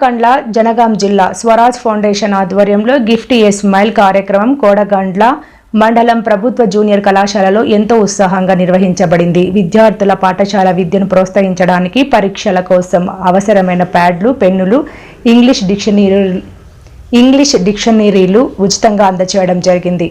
కండ్ల జనగాం జిల్లా స్వరాజ్ ఫౌండేషన్ ఆధ్వర్యంలో gift a smile కార్యక్రమం కోడగండ్ల మండలం ప్రభుత్వ జూనియర్ కళాశాలలో ఎంతో ఉత్సాహంగా నిర్వహించబడింది. విద్యార్థుల పాఠశాల విద్యను ప్రోత్సహించడానికి పరీక్షల కోసం అవసరమైన ప్యాడ్లు పెన్నులు ఇంగ్లీష్ డిక్షనరీ ఇంగ్లీష్ డిక్షనరీలు ఉచితంగా అందచేయడం జరిగింది.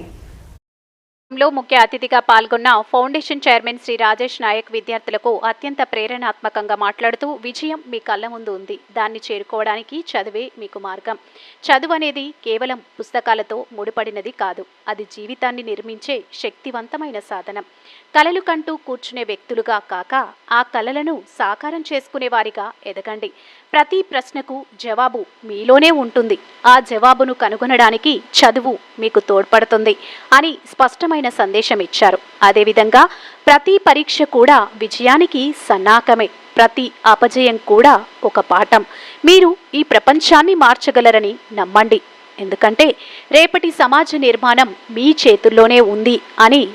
లో ముఖ్య అతిథిగా పాల్గొన్న ఫౌండేషన్ చైర్మన్ శ్రీ రాజేష్ నాయక్ విద్యార్థులకు అత్యంత ప్రేరణాత్మకంగా మాట్లాడుతూ విజయం మీ కళ్ళ ముందు ఉంది. దాన్ని చేరుకోవడానికి చదివే మీకు మార్గం. చదువు అనేది కేవలం పుస్తకాలతో ముడిపడినది కాదు. అది జీవితాన్ని నిర్మించే శక్తివంతమైన సాధనం. కలలు కంటూ కూర్చునే వ్యక్తులుగా కాక ఆ కలలను సాకారం చేసుకునే వారిగా ఎదగండి. ప్రతి ప్రశ్నకు జవాబు మీలోనే ఉంటుంది. ఆ జవాబును కనుగొనడానికి చదువు మీకు తోడ్పడుతుంది అని స్పష్టమైన సందేశం ఇచ్చారు. అదేవిధంగా ప్రతి పరీక్ష కూడా విజయానికి సన్నాకమే ప్రతి అపజయం కూడా ఒక పాఠం. మీరు ఈ ప్రపంచాన్ని మార్చగలరని నమ్మండి. ఎందుకంటే రేపటి సమాజ నిర్మాణం మీ చేతుల్లోనే ఉంది అని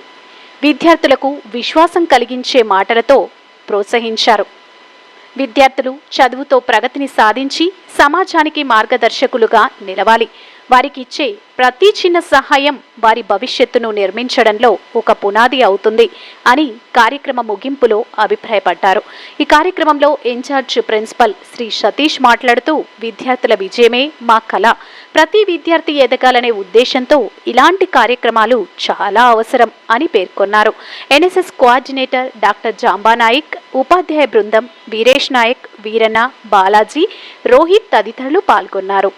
విద్యార్థులకు విశ్వాసం కలిగించే మాటలతో ప్రోత్సహించారు. విద్యార్థులు చదువుతో ప్రగతిని సాధించి సమాజానికి మార్గదర్శకులుగా నిలవాలి. వారికి ఇచ్చే ప్రతి చిన్న సహాయం వారి భవిష్యత్తును నిర్మించడంలో ఒక పునాది అవుతుంది అని కార్యక్రమ ముగింపులో అభిప్రాయపడ్డారు. ఈ కార్యక్రమంలో ఇన్ఛార్జ్ ప్రిన్సిపల్ శ్రీ సతీష్ మాట్లాడుతూ విద్యార్థుల విజయమే మా కళ. ప్రతి విద్యార్థి ఎదగాలనే ఉద్దేశంతో ఇలాంటి కార్యక్రమాలు చాలా అవసరం అని పేర్కొన్నారు. NSS coordinator doctor Jamba Nayak ఉపాధ్యాయ బృందం వీరేష్ నాయక్ వీరన్న బాలాజీ రోహిత్ తదితరులు పాల్గొన్నారు.